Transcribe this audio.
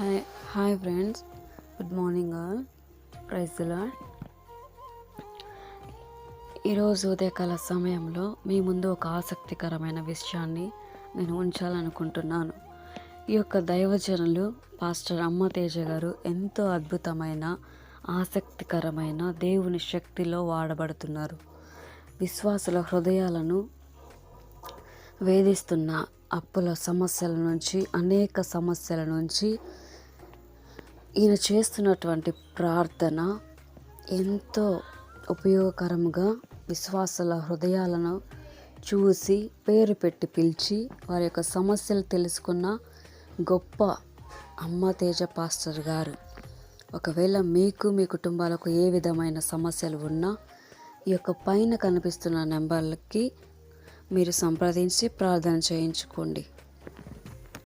Hi hi friends good morning all prize ఈరోజు ఉదయకాల సమయంలో మీ ముందు ఒక ఆసక్తికరమైన విషయాన్ని నేను ఉంచాలనుకుంటున్నాను. ఈ యొక్క దైవజనులు పాస్టర్ అమ్మ తేజ గారు ఎంతో అద్భుతమైన ఆసక్తికరమైన దేవుని శక్తిలో వాడబడుతున్నారు. విశ్వాసుల హృదయాలను వేధిస్తున్న అప్పుల సమస్యల నుంచి అనేక సమస్యల నుంచి ఈయన చేస్తున్నటువంటి ప్రార్థన ఎంతో ఉపయోగకరంగా విశ్వాసుల హృదయాలను చూసి పేరు పెట్టి పిలిచి వారి యొక్క సమస్యలు తెలుసుకున్న గొప్ప అమ్మ తేజ పాస్టర్ గారు. ఒకవేళ మీకు మీ కుటుంబాలకు ఏ విధమైన సమస్యలు ఉన్నా ఈ యొక్క పైన కనిపిస్తున్న నెంబర్లకి మీరు సంప్రదించి ప్రార్థన చేయించుకోండి.